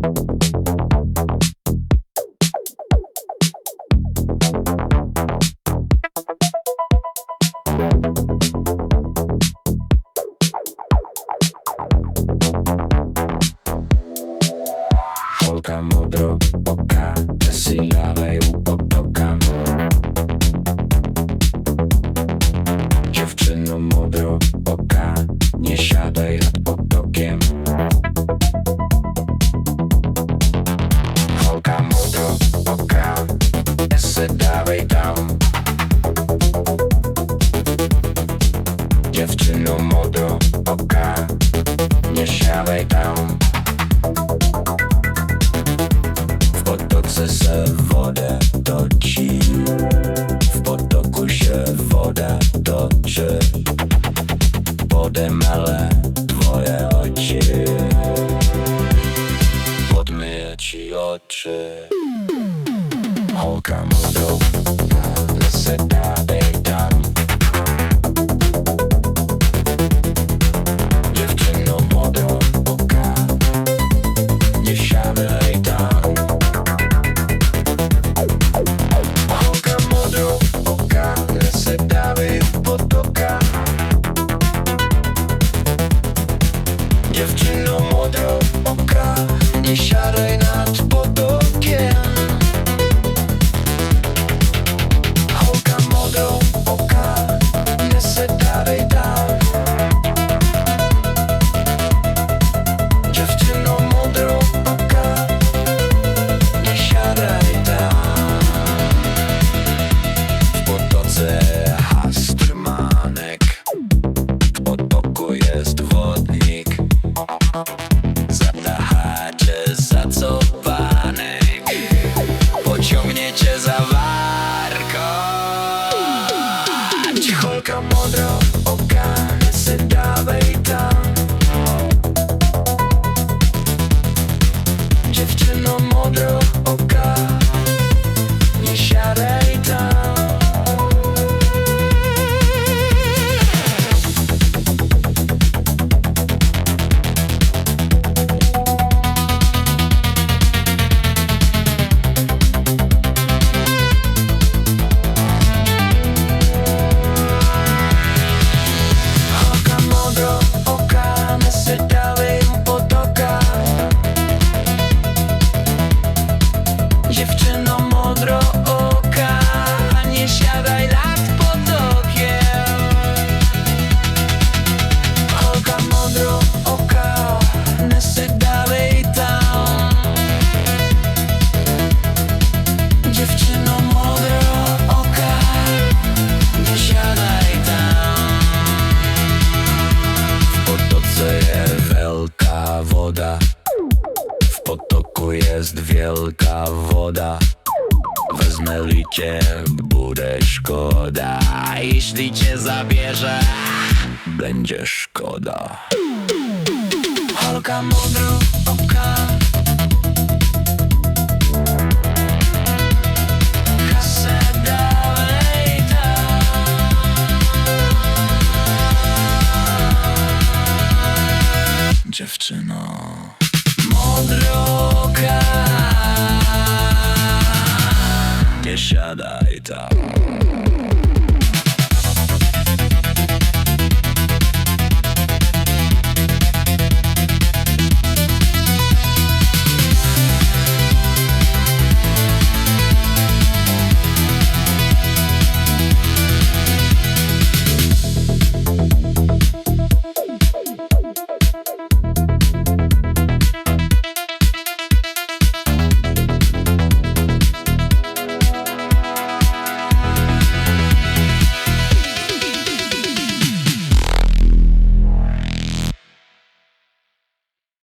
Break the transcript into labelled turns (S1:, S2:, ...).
S1: Polka modro oka, sylawej upotokam Dziewczyno modro oka, nie siadaj nie siadaj tam. W potoce se wodę toczy W potoku się woda toczy Potem ale twoje oczy Podmyję ci oczy Holka modro Zadachacie zacopanek Pociągniecie za warkoć Holka modro oka Se dawaj tam. Dziewczyno modro oka Modro oka Nie siadaj nad potokiem. Oka modro oka Nesę dalej tam. Dziewczyno modro oka Nie siadaj tam. W potoce jest wielka woda. W potoku jest wielka woda Wezmę licie, bude szkoda. Jeśli cię zabierze, będzie szkoda. Holka modro oka. Dziewczyno. Modroka Nie siadaj tam